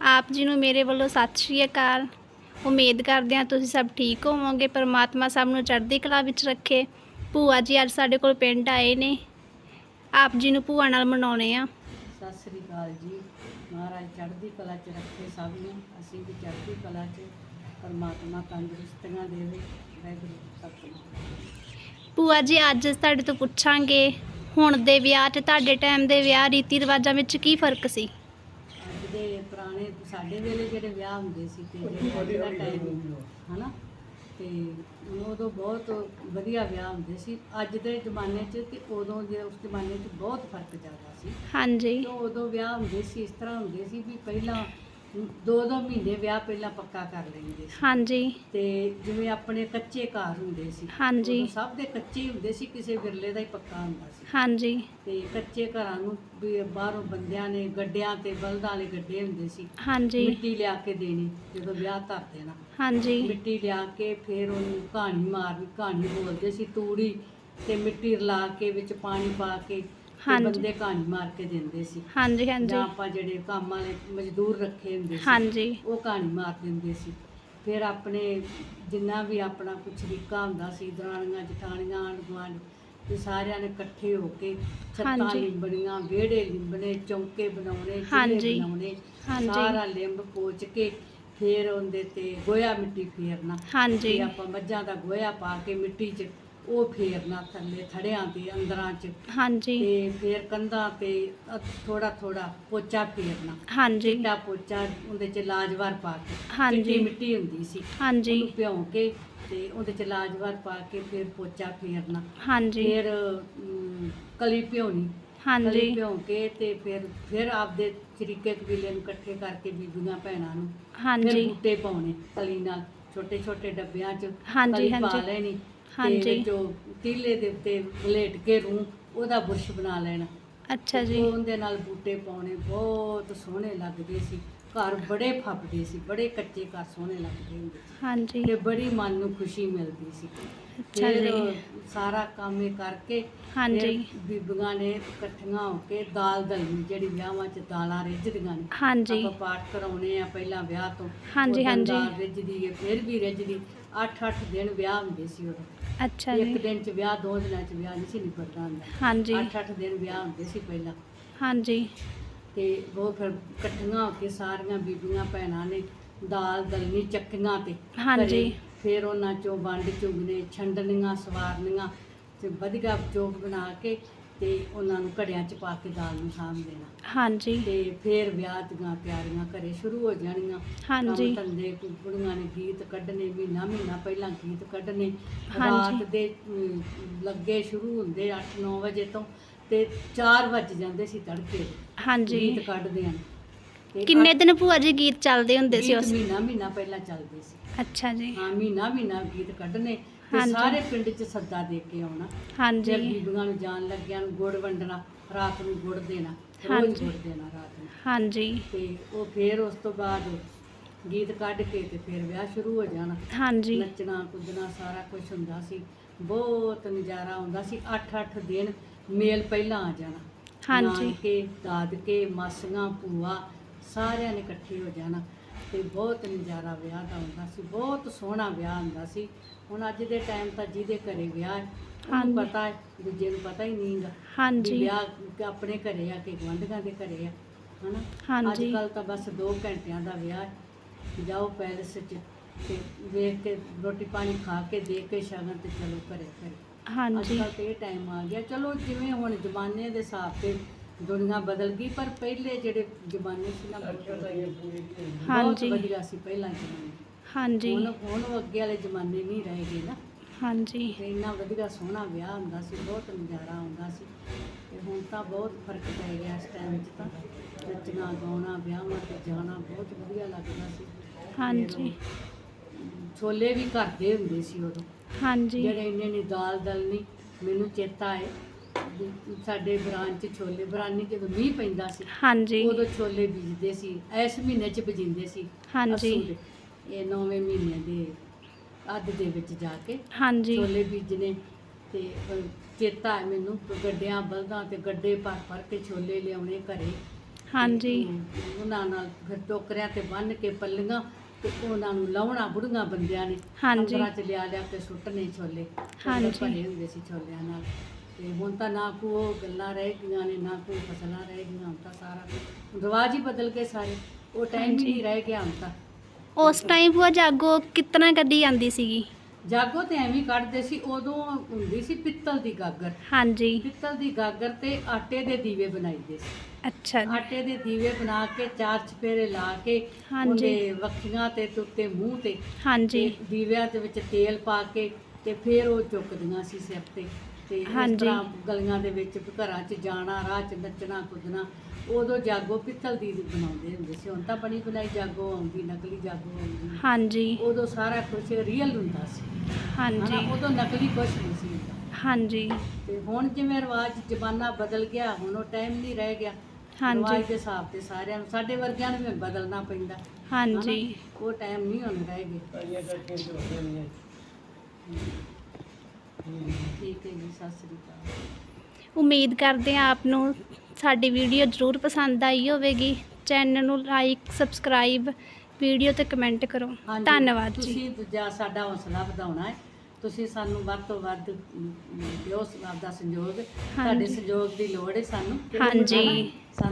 ਆਪ ਜੀ ਨੂੰ ਮੇਰੇ ਵੱਲੋਂ ਸਤਿ ਸ਼੍ਰੀ ਅਕਾਲ। ਉਮੀਦ ਕਰਦੇ ਹਾਂ ਤੁਸੀਂ ਸਭ ਠੀਕ ਹੋਵੋਗੇ। ਪਰਮਾਤਮਾ ਸਭ ਨੂੰ ਚੜ੍ਹਦੀ ਕਲਾ ਵਿੱਚ ਰੱਖੇ। ਭੂਆ ਜੀ ਅੱਜ ਸਾਡੇ ਕੋਲ ਪਿੰਡ ਆਏ ਨੇ। ਆਪ ਜੀ ਨੂੰ ਭੂਆ ਨਾਲ ਮਨਾਉਣੇ ਆ ਸਤਿ ਸ੍ਰੀ ਅਕਾਲ ਜੀ। ਮਹਾਰਾਜ ਚੜ੍ਹਦੀ ਕਲਾ 'ਚ ਰੱਖੇ ਸਭ ਨੂੰ। ਅਸੀਂ ਵੀ ਚੜ੍ਹਦੀ ਕਲਾ 'ਚ ਪਰਮਾਤਮਾ ਤੰਦਰੁਸਤੀਆਂ ਦੇਵੇ। ਵਾਹਿਗੁਰੂ ਸਤਿ ਭੂਆ ਜੀ ਅੱਜ ਤੁਹਾਡੇ ਤੋਂ ਪੁੱਛਾਂਗੇ ਹੁਣ ਦੇ ਵਿਆਹ ਤੇ ਤੁਹਾਡੇ ਟਾਈਮ ਦੇ ਵਿਆਹ ਰੀਤੀ ਰਿਵਾਜਾਂ ਵਿੱਚ ਕੀ ਫ਼ਰਕ ਸੀ? ਦੇ ਪੁਰਾਣੇ ਸਾਡੇ ਵੇਲੇ ਜਿਹੜੇ ਵਿਆਹ ਹੁੰਦੇ ਸੀ ਤੇ ਜਿਹੜੇ ਟਾਈਮ ਹਨਾ? ਤੇ ਉਦੋਂ ਬਹੁਤ ਵਧੀਆ ਵਿਆਹ ਹੁੰਦੇ ਸੀ। ਅੱਜ ਦੇ ਜ਼ਮਾਨੇ 'ਚ ਤੇ ਉਦੋਂ ਦੇ ਉਸ ਜ਼ਮਾਨੇ 'ਚ ਬਹੁਤ ਫ਼ਰਕ ਚੱਲਦਾ ਸੀ। ਹਾਂਜੀ। ਤੇ ਉਦੋਂ ਵਿਆਹ ਹੁੰਦੇ ਸੀ ਇਸ ਤਰ੍ਹਾਂ ਹੁੰਦੇ ਸੀ ਵੀ ਪਹਿਲਾਂ ਦੋ ਦੋ ਮਹੀਨੇ ਵਿਆਹ ਪਹਿਲਾਂ ਪੱਕਾ ਕਰ ਲੈਂਦੇ ਸੀ। ਹਾਂਜੀ। ਤੇ ਜਿਵੇਂ ਆਪਣੇ ਕੱਚੇ ਘਰ ਹੁੰਦੇ ਸੀ ਹਾਂਜੀ। ਉਦੋਂ ਸਭ ਦੇ ਕੱਚੇ ਹੀ ਹੁੰਦੇ ਸੀ ਕਿਸੇ ਵਿਰਲੇ ਦਾ ਹੀ ਪੱਕਾ ਹੁੰਦਾ ਸੀ। ਹਾਂਜੀ। ਤੇ ਕੱਚੇ ਘਰਾਂ ਨੂੰ ਵੀ ਬਾਹਰੋਂ ਬੰਦਿਆਂ ਨੇ ਗੱਡਿਆਂ ਤੇ ਬਲਦਾਂ ਵਾਲੇ ਗੱਡੇ ਹੁੰਦੇ ਸੀ। ਹਾਂਜੀ। ਮਿੱਟੀ ਲਿਆ ਕੇ ਦੇਣੀ ਜਦੋਂ ਵਿਆਹ ਧਰ ਦੇਣਾ। ਹਾਂਜੀ। ਮਿੱਟੀ ਲਿਆ ਕੇ ਫਿਰ ਉਹਨੂੰ ਕਹਾਣੀ ਮਾਰਨੀ ਕਹਾਣੀ ਬੋਲਦੇ ਸੀ ਤੂੜੀ ਤੇ ਮਿੱਟੀ ਰਲਾ ਕੇ ਵਿੱਚ ਪਾਣੀ ਪਾ ਕੇ ਤੇ ਹਾਂਜੀ। ਬੰਦੇ ਕਹਾਣੀ ਮਾਰ ਕੇ ਦਿੰਦੇ ਸੀ ਹਾਂਜੀ ਹਾਂਜੀ ਜਾਂ ਆਪਾਂ ਜਿਹੜੇ ਕੰਮ ਵਾਲੇ ਮਜ਼ਦੂਰ ਰੱਖੇ ਹੁੰਦੇ ਸੀ ਹਾਂਜੀ ਉਹ ਕਹਾਣੀ ਮਾਰ ਦਿੰਦੇ ਸੀ ਫਿਰ ਆਪਣੇ ਜਿੰਨਾ ਵੀ ਆਪਣਾ ਕੁਛ ਸ਼ਰੀਕਾ ਹੁੰਦਾ ਸੀ ਦਰਾਣੀਆਂ ਜਠਾਣੀਆਂ ਆਂਢ ਗੁਆਂਢ ਤੇ ਸਾਰਿਆਂ ਨੇ ਇਕੱਠੇ ਹੋ ਕੇ ਛੱਤਾਂ ਹਾਂਜੀ। ਲਿੰਬਣੀਆਂ ਵਿਹੜੇ ਲਿੰਬਣੇ ਚੌਂਕੇ ਬਣਾਉਣੇ ਹਾਂਜੀ। ਚੁੱਲ੍ਹੇ ਬਣਾਉਣੇ ਹਾਂਜੀ। ਸਾਰਾ ਲਿੰਬ ਪੋਚ ਕੇ ਫਿਰ ਉਹਦੇ ਤੇ ਗੋਇਆ ਮਿੱਟੀ ਫੇਰਨਾ ਹਾਂਜੀ ਤੇ ਆਪਾਂ ਮੱਝਾਂ ਦਾ ਗੋਇਆ ਪਾ ਕੇ ਮਿੱਟੀ 'ਚ ਉਹ ਫੇਰਨਾ ਥੱਲੇ ਥੜਿਆਂ ਤੇ ਅੰਦਰਾਂ 'ਚ। ਹਾਂਜੀ। ਤੇ ਫਿਰ ਕੰਧਾਂ ਤੇ ਥੋੜਾ ਥੋੜਾ ਪੋਚਾ ਫੇਰਨਾ। ਹਾਂਜੀ। ਚਿੱਟਾ ਪੋਚਾ ਉਹਦੇ ਚ ਲਾਜਵਾਰ ਪਾ ਕੇ। ਹਾਂਜੀ। ਚਿੱਟੀ ਮਿੱਟੀ ਹੁੰਦੀ ਸੀ। ਹਾਂਜੀ। ਉਹਨੂੰ ਭਿਉਂ ਕੇ ਤੇ ਉਹਦੇ ਚ ਲਾਜਵਾਰ ਪਾ ਕੇ ਫਿਰ ਪੋਚਾ ਫੇਰਨਾ। ਹਾਂਜੀ। ਫਿਰ ਅਮ, ਕਲੀ ਭਿਉਣੀ। ਕਲੀ ਹਾਂਜੀ ਭਿਉਂ ਕੇ ਤੇ ਫਿਰ ਫਿਰ ਆਪਦੇ ਚਰੀਕੇ ਕਬੀਲੇ ਨੂੰ ਇਕੱਠੇ ਕਰਕੇ ਬੀਬੀਆਂ ਭੈਣਾਂ ਨੂੰ ਫਿਰ ਹਾਂਜੀ ਬੂਟੇ ਪਾਉਣੇ ਕਲੀ ਨਾਲ ਛੋਟੇ ਛੋਟੇ ਡੱਬਿਆਂ ਚ। ਹਾਂਜੀ, ਕਲੀ ਪਾ ਹਾਂਜੀ। ਲੈਣੀ। ਹਾਂਜੀ। ਤੇ ਵਿੱਚੋਂ ਤੀਲੇ ਦੇ ਉੱਤੇ ਲੇਟ ਕੇ ਰੂ ਉਹਦਾ ਬੁਰਸ਼ ਬਣਾ ਲੈਣਾ। ਅੱਛਾ ਜੀ। ਉਹਦੇ ਨਾਲ ਬੂਟੇ ਪਾਉਣੇ ਬਹੁਤ ਸੋਹਣੇ ਲੱਗਦੇ ਸੀ। ਘਰ ਬੜੇ ਫੱਬਦੇ ਸੀ ਬੜੇ ਕੱਚੇ ਘਰ ਸੋਹਣੇ ਲੱਗਦੇ ਹੁੰਦੇ ਸੀ। ਹਾਂਜੀ। ਤੇ ਬੜੀ ਮਨ ਨੂੰ ਖੁਸ਼ੀ ਮਿਲਦੀ ਸੀ। ਅੱਛਾ ਫਿਰ ਜੀ। ਸਾਰਾ ਕੰਮ ਇਹ ਕਰਕੇ ਹਾਂਜੀ। ਫਿਰ ਬੀਬੀਆਂ ਨੇ ਇਕੱਠੀਆਂ ਹੋ ਕੇ ਦਾਲ ਦਲਣੀ ਜਿਹੜੀ ਵਿਆਹਾਂ 'ਚ ਦਾਲਾਂ ਰਿੱਝਦੀਆਂ ਨੇ। ਹਾਂਜੀ। ਆਪਾਂ ਪਾਠ ਕਰਾਉਣੇ ਆ ਪਹਿਲਾਂ ਵਿਆਹ ਤੋਂ। ਹਾਂਜੀ, ਉਦੋਂ ਹਾਂਜੀ। ਦਾਲ ਰਿੱਝਦੀ ਹੈ ਫਿਰ ਵੀ ਰਿੱਝਦੀ। 8-8 ਦਿਨ ਵਿਆਹ ਹੁੰਦੇ ਸੀ ਉਦੋਂ। ਅੱਛਾ ਇੱਕ ਜੀ ਦਿਨ 'ਚ ਵਿਆਹ ਦੋ ਦਿਨਾਂ 'ਚ ਵਿਆਹ ਨਹੀਂ ਸੀ ਨਿਬੜਦਾ ਹੁੰਦਾ। ਹਾਂਜੀ। 8-8 ਦਿਨ ਵਿਆਹ ਹੁੰਦੇ ਸੀ ਪਹਿਲਾਂ। ਹਾਂਜੀ। ਤੇ ਉਹ ਫਿਰ ਇਕੱਠੀਆਂ ਹੋ ਕੇ ਸਾਰੀਆਂ ਬੀਬੀਆਂ ਭੈਣਾਂ ਨੇ ਦਾਲ ਦਲਣੀ ਚੱਕੀਆਂ ਤੇ ਹਾਂਜੀ। ਘਰੇ। ਫਿਰ ਉਹਨਾਂ ਚੋਂ ਵੰਡ ਚੁਗਨੇ ਛੰਡਣੀਆਂ ਸਵਾਰਨੀਆਂ ਤੇ ਵਧੀਆ ਚੋਕ ਬਣਾ ਕੇ ਤੇ ਉਹਨਾਂ ਨੂੰ ਘੜਿਆਂ 'ਚ ਪਾ ਕੇ ਦਾਲ ਨੂੰ ਸਾਂਭ ਦੇਣਾ। ਹਾਂਜੀ। ਤੇ ਫਿਰ ਵਿਆਹ ਦੀਆਂ ਤਿਆਰੀਆਂ ਘਰੇ ਸ਼ੁਰੂ ਹੋ ਜਾਣੀਆਂ। ਹਾਂਜੀ। ਧੰਦੇ ਕੁੜੀਆਂ ਨੇ ਗੀਤ ਕੱਢਣੇ ਮਹੀਨਾ ਮਹੀਨਾ ਪਹਿਲਾਂ ਗੀਤ ਹਾਂਜੀ। ਰਾਤ ਦੇ ਅਮ, ਲੱਗੇ ਸ਼ੁਰੂ ਹੁੰਦੇ 8-9 ਵਜੇ ਤੋਂ ਤੇ 4 ਵੱਜ ਜਾਂਦੇ ਸੀ ਤੜਕੇ। ਹਾਂਜੀ। ਗੀਤ ਕੱਢਦੇ ਹਨ। ਤੇ ਕਿੰਨੇ ਦਿਨ ਭੂਆ ਜੀ ਗੀਤ ਚੱਲਦੇ ਹੁੰਦੇ ਸੀ ਉਸ ਮਹੀਨਾ ਮਹੀਨਾ ਪਹਿਲਾਂ ਚੱਲਦੇ ਸੀ। ਅੱਛਾ ਜੀ। ਹਾਂ ਮਹੀਨਾ ਮਹੀਨਾ ਗੀਤ ਕੱਢਣੇ। ਤੇ ਹਾਂਜੀ। ਸਾਰੇ ਪਿੰਡ 'ਚ ਸੱਦਾ ਦੇ ਕੇ ਆਉਣਾ। ਹਾਂਜੀ। ਫਿਰ ਬੀਬੀਆਂ ਨੂੰ ਜਾਣ ਲੱਗਿਆਂ ਨੂੰ ਗੁੜ ਵੰਡਣਾ ਰਾਤ ਨੂੰ ਗੁੜ ਦੇਣਾ ਰੋਜ਼ ਹਾਂਜੀ। ਗੁੜ ਦੇਣਾ ਰਾਤ ਨੂੰ। ਹਾਂਜੀ। ਤੇ ਉਹ ਫਿਰ ਉਸ ਤੋਂ ਬਾਅਦ ਗੀਤ ਕੱਢ ਕੇ ਤੇ ਫਿਰ ਵਿਆਹ ਸ਼ੁਰੂ ਹੋ ਜਾਣਾ। ਹਾਂਜੀ। ਨੱਚਣਾ ਕੁੱਦਣਾ ਸਾਰਾ ਕੁਝ ਹੁੰਦਾ ਸੀ। ਬਹੁਤ ਨਜ਼ਾਰਾ ਆਉਂਦਾ ਸੀ। 8-8 ਦਿਨ ਮੇਲ ਪਹਿਲਾਂ ਆ ਜਾਣਾ। ਹਾਂਜੀ। ਨਾਨਕੇ ਦਾਦਕੇ ਮਾਸੀਆਂ ਭੂਆ ਸਾਰਿਆਂ ਨੇ ਇਕੱਠੇ ਹੋ ਜਾਣਾ। ਤੇ ਬਹੁਤ ਨਜ਼ਾਰਾ ਵਿਆਹ ਦਾ ਹੁੰਦਾ ਸੀ ਬਹੁਤ ਸੋਹਣਾ ਵਿਆਹ ਹੁੰਦਾ ਸੀ। ਹੁਣ ਅੱਜ ਦੇ ਟਾਈਮ ਤਾਂ ਜਿਹਦੇ ਘਰੇ ਵਿਆਹ ਹੈ ਹਾਂਜੀ। ਪਤਾ ਹੈ ਦੂਜੇ ਨੂੰ ਪਤਾ ਹੀ ਨਹੀਂਗਾ ਵੀ ਹਾਂਜੀ। ਵਿਆਹ ਆਪਣੇ ਘਰੇ ਆ ਕਿ ਗੁਆਂਢੀਆਂ ਦੇ ਘਰੇ ਆ ਹਨਾ? ਅੱਜ ਹਾਂਜੀ। ਕੱਲ ਤਾਂ ਬਸ 2 ਘੰਟਿਆਂ ਦਾ ਵਿਆਹ ਹੈ। ਜਾਓ ਪੈਲਸ 'ਚ ਤੇ ਵੇਖ ਕੇ ਰੋਟੀ ਪਾਣੀ ਖਾ ਕੇ ਦੇ ਕੇ ਸ਼ਗਨ ਤੇ ਚਲੋ ਘਰੇ ਘਰੇ ਅੱਜ ਹਾਂਜੀ। ਕੱਲ ਤੇ ਇਹ ਟਾਈਮ ਆ ਗਿਆ। ਚਲੋ ਜਿਵੇਂ ਹੁਣ ਜ਼ਮਾਨੇ ਦੇ ਹਿਸਾਬ ਤੇ ਦੁਨੀਆ ਬਦਲ ਗਈ ਪਰ ਪਹਿਲੇ ਜਿਹੜੇ ਜ਼ਮਾਨੇ ਸੀ ਨਾ ਬਹੁਤ ਹਾਂਜੀ। ਵਧੀਆ ਸੀ ਪਹਿਲਾਂ ਜ਼ਮਾਨੇ। ਹਾਂਜੀ। ਹੁਣ ਹੁਣ ਉਹ ਅੱਗੇ ਵਾਲੇ ਜ਼ਮਾਨੇ ਨਹੀਂ ਰਹੇ ਗਏ ਨਾ। ਹਾਂਜੀ। ਤੇ ਇੰਨਾ ਵਧੀਆ ਸੋਹਣਾ ਵਿਆਹ ਹੁੰਦਾ ਸੀ ਬਹੁਤ ਨਜ਼ਾਰਾ ਆਉਂਦਾ ਸੀ। ਤੇ ਹੁਣ ਤਾਂ ਬਹੁਤ ਫ਼ਰਕ ਪੈ ਗਿਆ ਇਸ ਟਾਈਮ 'ਚ ਤਾਂ। ਨੱਚਣਾ ਗਾਉਣਾ ਵਿਆਹਾਂ ਤੇ ਜਾਣਾ ਬਹੁਤ ਵਧੀਆ ਲੱਗਦਾ ਸੀ। ਹਾਂਜੀ। ਛੋਲੇ ਵੀ ਘਰ ਦੇ ਹੁੰਦੇ ਸੀ ਉਦੋਂ। ਹਾਂਜੀ। ਜਿਹੜੇ ਇੰਨੇ ਨੇ ਦਾਲ ਦਲਨੀ ਮੈਨੂੰ ਚੇਤਾ ਹੈ ਸਾਡੇ ਬਰਾਂਚ 'ਚ ਛੋਲੇ ਬਰਾਨੀ ਜਦੋਂ ਮੀਂਹ ਪੈਂਦਾ ਸੀ ਹਾਂਜੀ ਉਦੋਂ ਛੋਲੇ ਬੀਜਦੇ ਸੀ ਇਸ ਮਹੀਨੇ 'ਚ ਬੀਜਿੰਦੇ ਸੀ ਹਾਂਜੀ। ਅੱਸੂ ਦੇ। ਇਹ ਨੌਵੇਂ ਮਹੀਨੇ ਦੇ ਅੱਧ ਦੇ ਵਿੱਚ ਜਾ ਕੇ ਹਾਂਜੀ ਛੋਲੇ ਬੀਜਣੇ ਤੇ ਅਹ, ਚੇਤਾ ਹੈ ਮੈਨੂੰ ਗੱਡਿਆਂ ਬਲਦਾਂ ਤੇ ਗੱਡੇ ਭਰ ਭਰ ਕੇ ਛੋਲੇ ਲਿਆਉਣੇ ਘਰੇ ਹਾਂਜੀ ਤੇ ਉਹਨਾਂ ਨਾਲ ਫਿਰ ਟੋਕਰਿਆਂ ਤੇ ਬੰਨ ਕੇ ਪੱਲੀਆਂ ਤੇ ਉਹਨਾਂ ਨੂੰ ਲਾਉਣਾ ਬੁੜੀਆਂ ਬੰਦਿਆਂ ਨੇ ਹਾਂਜੀ। ਅੰਦਰਾਂ ਚ ਲਿਆ ਲਿਆ ਕੇ ਸੁੱਟਣੇ ਛੋਲੇ ਹਾਂਜੀ। ਹਾਂਜੀ ਭਰੇ ਹੁੰਦੇ ਸੀ ਛੋਲਿਆਂ ਨਾਲ ਤੇ ਹੁਣ ਤਾਂ ਨਾ ਕੋ ਉਹ ਗੱਲਾਂ ਰਹਿ ਗਈਆਂ ਨੇ ਨਾ ਕੋਈ ਫਸਲਾਂ ਰਹਿ ਗਈਆਂ ਹੁਣ ਤਾਂ ਸਾਰਾ ਰਿਵਾਜ ਹੀ ਬਦਲ ਗਏ ਸਾਰੇ। ਉਹ ਟਾਈਮ ਹੀ। ਨਹੀਂ ਰਹਿ ਗਿਆ ਹੁਣ ਤਾਂ। ਉਸ ਟਾਈਮ ਭੂਆ ਜਾਗੋ ਕਿਤਨਾ ਕੱਢੀ ਜਾਂਦੀ ਸੀਗੀ? ਜਾਗੋ ਤੇ ਐਵੇਂ ਕੱਢਦੇ ਸੀ ਉਦੋਂ ਹੁੰਦੀ ਸੀ ਪਿੱਤਲ ਦੀ ਗਾਗਰ। ਹਾਂਜੀ। ਪਿੱਤਲ ਦੀ ਗਾਗਰ ਤੇ ਆਟੇ ਦੇ ਦੀਵੇ ਬਣਾਈਦੇ ਸੀ। ਅੱਛਾ ਜੀ। ਆਟੇ ਦੇ ਦੀਵੇ ਬਣਾ ਕੇ ਚਾਰ ਚਪੇਰੇ ਲਾ ਕੇ ਹਾਂਜੀ। ਉਹਦੇ ਵੱਖੀਆਂ ਤੇ ਤੇ ਉੱਤੇ ਮੂੰਹ ਤੇ ਹਾਂਜੀ। ਤੇ ਦੀਵਿਆਂ ਦੇ ਵਿੱਚ ਤੇਲ ਪਾ ਕੇ ਤੇ ਫਿਰ ਉਹ ਚੁੱਕਦੀਆਂ ਸੀ ਸਿਰ ਤੇ। ਤੇ ਇਸ ਹਾਂਜੀ। ਤਰ੍ਹਾਂ ਗਲੀਆਂ ਦੇ ਵਿੱਚ ਘਰਾਂ 'ਚ ਜਾਣਾ ਰਾਹ 'ਚ ਨੱਚਣਾ ਕੁੱਦਣਾ ਉਦੋਂ ਜਾਗੋ ਪਿੱਤਲ ਦੀ ਬਣਾਉਂਦੇ ਹੁੰਦੇ ਸੀ। ਹੁਣ ਤਾਂ ਬਣੀ ਬਣਾਈ ਜਾਗੋ ਆਉਂਦੀ ਨਕਲੀ ਜਾਗੋ ਆਉਂਦੀ। ਹਾਂਜੀ। ਉਦੋਂ ਸਾਰਾ ਕੁਝ ਰੀਅਲ ਹੁੰਦਾ ਸੀ। ਹਨਾ ਹਾਂਜੀ ਉਦੋਂ ਨਕਲੀ ਕੁਝ ਨਹੀਂ ਸੀ ਹੁੰਦਾ। ਹਾਂਜੀ। ਤੇ ਹੁਣ ਜਿਵੇਂ ਰਿਵਾਜ ਜ਼ਮਾਨਾ ਬਦਲ ਗਿਆ ਹੁਣ ਉਹ ਟਾਈਮ ਨਹੀਂ ਰਹਿ ਗਿਆ। ਹਾਂਜੀ। ਰਿਵਾਜ ਦੇ ਹਿਸਾਬ ਤੇ ਸਾਰਿਆਂ ਨੂੰ ਸਾਡੇ ਵਰਗਿਆਂ ਨੂੰ ਵੀ ਬਦਲਣਾ ਪੈਂਦਾ। ਹਾਂਜੀ। ਹਨਾ? ਉਹ ਟਾਈਮ ਨਹੀਂ ਹੁਣ ਰਹਿ ਗਏ। ਠੀਕ ਹੈ ਜੀ ਸਤਿ ਸ੍ਰੀ ਅਕਾਲ। ਉਮੀਦ ਕਰਦੇ ਹਾਂ ਆਪ ਨੂੰ ਸਾਡੀ ਵੀਡੀਓ ਜ਼ਰੂਰ ਪਸੰਦ ਆਈ ਹੋਵੇਗੀ। ਚੈਨਲ ਨੂੰ ਲਾਈਕ ਸਬਸਕ੍ਰਾਈਬ ਵੀਡੀਓ ਤੇ ਕਮੈਂਟ ਕਰੋ। ਹਾਂਜੀ, ਧੰਨਵਾਦ ਜੀ। ਤੁਸੀਂ ਦੂਜਾ ਸਾਡਾ ਹੌਸਲਾ ਵਧਾਉਣਾ ਹੈ। ਤੁਸੀਂ ਸਾਨੂੰ ਵੱਧ ਤੋਂ ਵੱਧ ਅਮ, ਦਿਓ ਆਪਦਾ ਸੰਯੋਗ ਤੁਹਾਡੇ ਸੰਯੋਗ ਦੀ ਲੋੜ ਹੈ ਸਾਨੂੰ। ਹਾਂਜੀ। ਸਾਨੂੰ